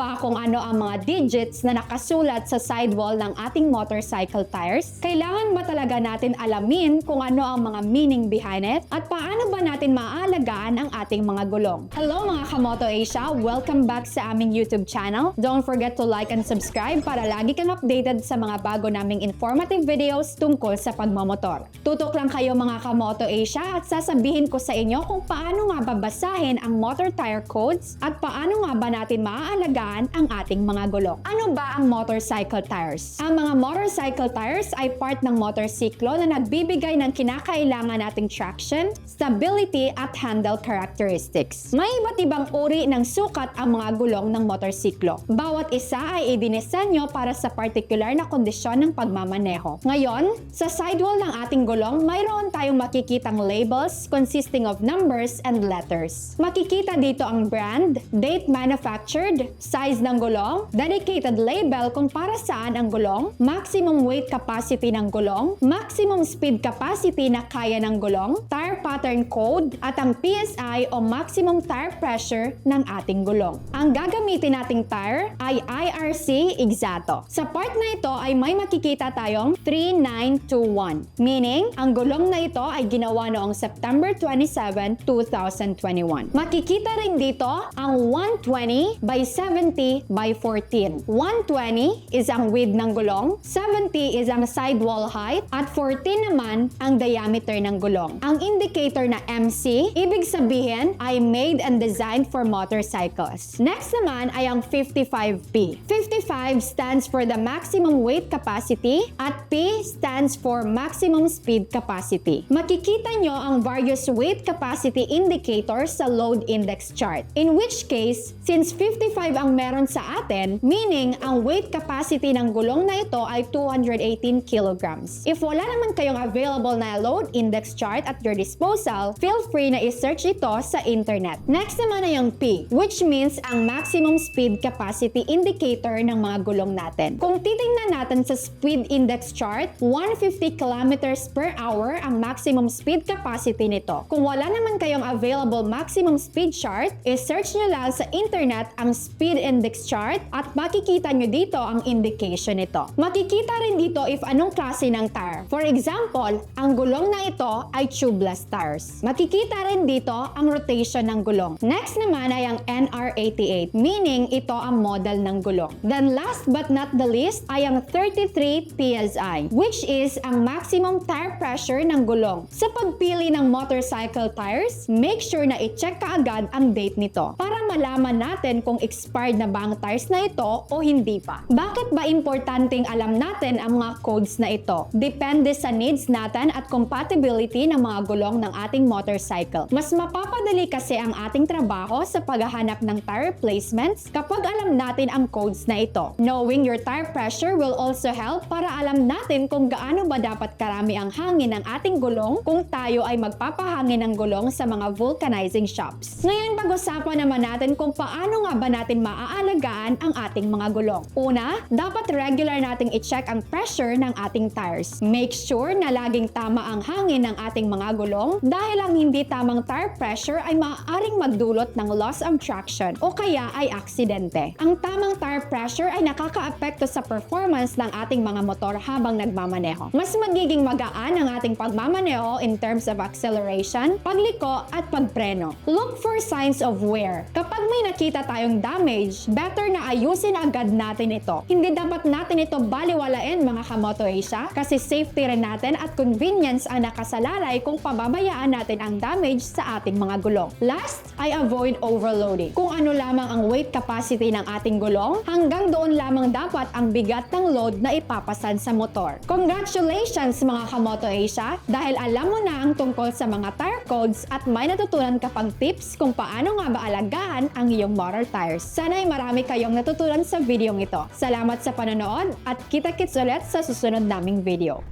ba kung ano ang mga digits na nakasulat sa sidewall ng ating motorcycle tires? Kailangan ba talaga natin alamin kung ano ang mga meaning behind it? At paano ba natin maaalagaan ang ating mga gulong? Hello mga Kamoto Asia! Welcome back sa aming YouTube channel. Don't forget to like and subscribe para lagi kang updated sa mga bago naming informative videos tungkol sa pagmamotor. Tutok lang kayo mga Kamoto Asia at sasabihin ko sa inyo kung paano nga babasahin ang motor tire codes at paano nga ba natin maaalagaan ang ating mga gulong. Ano ba ang motorcycle tires? Ang mga motorcycle tires ay part ng motorsiklo na nagbibigay ng kinakailangan nating traction, stability at handle characteristics. May iba't ibang uri ng sukat ang mga gulong ng motorsiklo. Bawat isa ay idinisenyo para sa particular na kondisyon ng pagmamaneho. Ngayon, sa sidewall ng ating gulong, mayroon tayong makikitang labels consisting of numbers and letters. Makikita dito ang brand, date manufactured, size ng gulong, dedicated label kung para saan ang gulong, maximum weight capacity ng gulong, maximum speed capacity na kaya ng gulong, tire pattern code, at ang PSI o maximum tire pressure ng ating gulong. Ang gagamitin nating tire ay IRC Exato. Sa part na ito ay may makikita tayong 3921, meaning ang gulong na ito ay ginawa noong September 27, 2021. Makikita rin dito ang 120 by 70 by 14. 120 is ang width ng gulong, 70 is ang sidewall height, at 14 naman ang diameter ng gulong. Ang indicator na MC, ibig sabihin ay made and designed for motorcycles. Next naman ay ang 55P. 55 stands for the maximum weight capacity at P stands for maximum speed capacity. Makikita nyo ang various weight capacity indicators sa load index chart. In which case, since 55 ang meron sa atin, meaning ang weight capacity ng gulong na ito ay 218 kilograms. If wala naman kayong available na load index chart at your disposal, feel free na i-search ito sa internet. Next naman ay ang P, which means ang maximum speed capacity indicator ng mga gulong natin. Kung titingnan natin sa speed index chart, 150 kilometers per hour ang maximum speed capacity nito. Kung wala naman kayong available maximum speed chart, i-search nyo lang sa internet ang speed index chart at makikita nyo dito ang indication nito. Makikita rin dito if anong klase ng tire. For example, ang gulong na ito ay tubeless tires. Makikita rin dito ang rotation ng gulong. Next naman ay ang NR88, meaning ito ang model ng gulong. Then last but not the least ay ang 33 PSI, which is ang maximum tire pressure ng gulong. Sa pagpili ng motorcycle tires, make sure na i-check kaagad ang date nito para malaman natin kung expired na ba ang tires na ito o hindi pa. Bakit ba importanteng alam natin ang mga codes na ito? Depende sa needs natin at compatibility ng mga gulong ng ating motorcycle. Mas mapapadali kasi ang ating trabaho sa paghahanap ng tire replacements kapag alam natin ang codes na ito. Knowing your tire pressure will also help para alam natin kung gaano ba dapat karami ang hangin ng ating gulong kung tayo ay magpapahangin ng gulong sa mga vulcanizing shops. Ngayon pag-usapan naman natin kung paano nga ba natin maaalagaan ang ating mga gulong. Una, dapat regular nating i-check ang pressure ng ating tires. Make sure na laging tama ang hangin ng ating mga gulong dahil ang hindi tamang tire pressure ay maaaring magdulot ng loss of traction o kaya ay aksidente. Ang tamang tire pressure ay nakakaapekto sa performance ng ating mga motor habang nagmamaneho. Mas magiging magaan ang ating pagmamaneho in terms of acceleration, pagliko at pagpreno. Look for signs of wear. Kapag may nakita tayong damage, better na ayusin agad natin ito. Hindi dapat natin ito baliwalain mga kamoto Asia kasi safety rin natin at convenience ang nakasalalay kung pababayaan natin ang damage sa ating mga gulong. Last ay avoid overloading. Kung ano lamang ang weight capacity ng ating gulong, hanggang doon lamang dapat ang bigat ng load na ipapasan sa motor. Congratulations mga Kamoto Asia dahil alam mo na ang tungkol sa mga tire codes at may natutunan ka pang tips kung paano nga ba alagaan ang iyong motor tires. Sana'y marami kayong natutunan sa videong ito. Salamat sa panonood at kita-kits ulit sa susunod naming video.